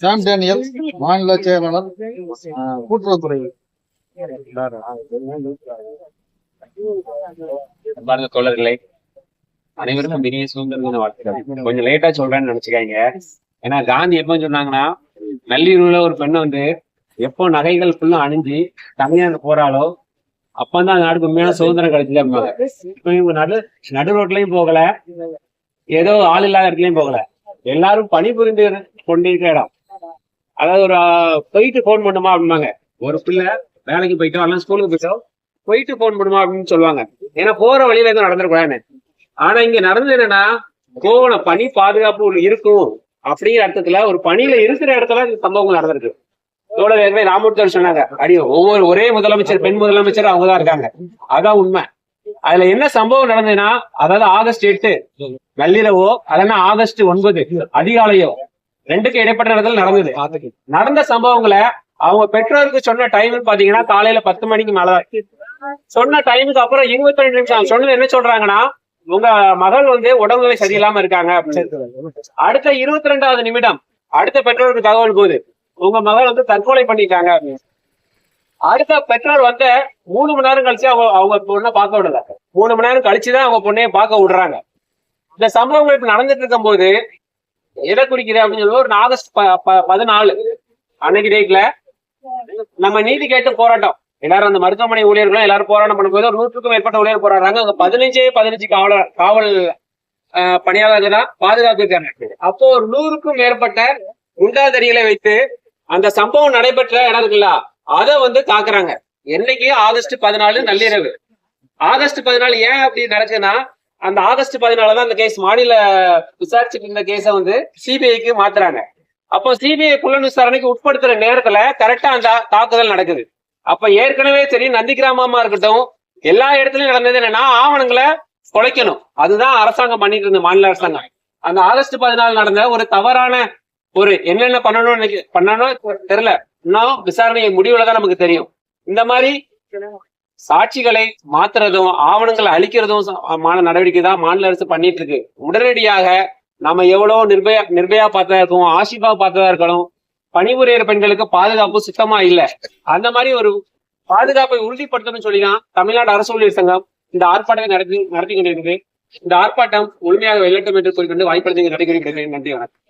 சாம் Daniel மாநில செயலாளர் கூட்டுறவுத்துறை. பாரத தோழர்களே அனைவருக்கும் பெரிய சுதந்திர தின வாழ்த்துக்கள். கொஞ்சம் லேட்டா சொல்றேன்னு நினைச்சுக்காங்க ஏன்னா காந்தி எப்ப சொன்னாங்கன்னா நள்ளிரவுல ஒரு பெண்ணை வந்து எப்போ நகைகள் ஃபுல்லா அணிஞ்சு தனியா போறாளோ அப்பந்தான் அந்த நாட்டுக்கு உண்மையான சுதந்திரம் கிடைச்சது அப்படின்னாங்க இப்ப இவங்க நடு நடு ரோட்லயும் போகல. ஏதோ ஆள் இல்லாத இடத்துலயும் போகல. எல்லாரும் பணிபுரிந்து கொண்டிருக்கிற இடம் அதாவது ஒரு போயிட்டு ஃபோன் பண்ணுமா அப்படிம்பாங்க. ஒரு பிள்ளை வேலைக்கு போயிட்டோம் அல்ல ஸ்கூலுக்கு போயிட்டோம் போயிட்டு ஃபோன் பண்ணுமா அப்படின்னு சொல்லுவாங்க. ஏன்னா போற வழியில எதுவும் நடந்துடக்கூடாதுன்னு. ஆனா இங்க நடந்தது என்னன்னா கோவண பணி பாதுகாப்பு ஒண்ணு இருக்கும் அப்படிங்கிற அர்த்தத்துல ஒரு பணியில இருக்கிற இடத்துல இந்த சம்பவங்கள் நடந்திருக்கு. இதோட ஏற்கனவே ராமூர்த்தர் சொன்னாங்க. அடியோ ஒவ்வொரு ஒரே முதலமைச்சர் பெண் முதலமைச்சர் அவங்கதான் இருக்காங்க. அதான் உண்மை. அதுல என்ன சம்பவம் நடந்ததுன்னா அதாவது ஆகஸ்ட் எட்டு நள்ளிரவோ அதனா ஆகஸ்ட் ஒன்பது அதிகாலையோ ரெண்டுக்கு இடைப்பட்ட நேரத்தில் நடந்தது. நடந்த சம்பவங்களை அவங்க பெற்றோருக்கு சொன்ன டைம் பாத்தீங்கன்னா காலையில பத்து மணிக்கு மேல. சொன்ன டைமுக்கு அப்புறம் இருபத்தி ரெண்டு நிமிஷம். சொன்னது என்ன சொல்றாங்கன்னா உங்க மகள் வந்து உடல்நிலை சரியில்லாம இருக்காங்க அப்படின்னு. அடுத்த இருபத்தி ரெண்டாவது நிமிடம் அடுத்த பெற்றோருக்கு தகவல் போகுது உங்க மகள் வந்து தற்கொலை பண்ணிட்டாங்க அடுத்த பெற்றோர் வந்து மூணு மணி நேரம் கழிச்சு அவங்க அவங்க பொண்ணை பார்க்க விடல. மூணு மணி நேரம் கழிச்சுதான் அவங்க பொண்ணையும் பார்க்க விடுறாங்க. இந்த சம்பவங்கள் இப்ப நடந்துட்டு இருக்கும் போது எதை குறிக்குது அப்படின்னு சொல்லி ஒரு ஆகஸ்ட் ப- ப- பதினாலு அன்னைக்கு டேட்ல நம்ம நீதி கேட்டு போராட்டம். எல்லாரும் அந்த மருத்துவமனை ஊழியர்களும் எல்லாரும் போராட்டம் பண்ணும்போது ஒரு நூற்றுக்கும் மேற்பட்ட ஊழியர் போராடுறாங்க. அங்க பதினஞ்சே பதினஞ்சு காவலர் காவல் ஆஹ், பணியாளர்கள் தான் பாதுகாப்பு இருக்காங்க. அப்போ ஒரு நூறுக்கும் மேற்பட்ட குண்டாதடிகளை வைத்து அந்த சம்பவம் நடைபெற்ற இடம் இருக்குல்ல அதை வந்து தாக்குறாங்க. என்னைக்கு? ஆகஸ்ட் பதினாலு நள்ளிரவு. ஆகஸ்ட் பதினாலு ஏன் அப்படி நடக்குதுன்னா அந்த ஆகஸ்ட் பதினாலு தான் அந்த கேஸ் மாநில விசாரிச்சுட்டு இருந்த கேஸை வந்து சிபிஐக்கு மாத்துறாங்க. அப்போ சிபிஐ புலன் விசாரணைக்கு உட்படுத்துற நேரத்துல கரெக்டா அந்த தாக்குதல் நடக்குது. அப்ப ஏற்கனவே சரி நந்திகிராமமா இருக்கட்டும் எல்லா இடத்துலயும் நடந்தது என்னன்னா ஆவணங்களை குலைக்கணும். அதுதான் அரசாங்கம் பண்ணிட்டு இருந்த மாநில அரசாங்கம். அந்த ஆகஸ்ட் பதினாலு நடந்த ஒரு தவறான ஒரு என்னென்ன பண்ணணும்னு பண்ணணும் தெரியல. இன்னும் விசாரணையை முடிவுல தான் நமக்கு தெரியும். இந்த மாதிரி சாட்சிகளை மாத்துறதும் ஆவணங்களை அழிக்கிறதும் நடவடிக்கை தான் மாநில அரசு பண்ணிட்டு இருக்கு. உடனடியாக நம்ம எவ்வளவு நிர்பயா நிர்பயா பார்த்ததா இருக்கோம் ஆஷிபா பார்த்ததா இருக்கணும் பணிபுரியற பெண்களுக்கு பாதுகாப்பு சுத்தமா இல்ல. அந்த மாதிரி ஒரு பாதுகாப்பை உறுதிப்படுத்தணும்னு சொல்லி தான் தமிழ்நாடு அரசு ஊழியர் சங்கம் இந்த ஆர்ப்பாட்டத்தை நடத்தி நடத்தி கொண்டிருக்கிறது இந்த ஆர்ப்பாட்டம் முழுமையாக வெள்ளட்டும் என்று கூறிக்கொண்டு வாய்ப்படுத்தி நடைபெறுகிறது நன்றி வணக்கம்.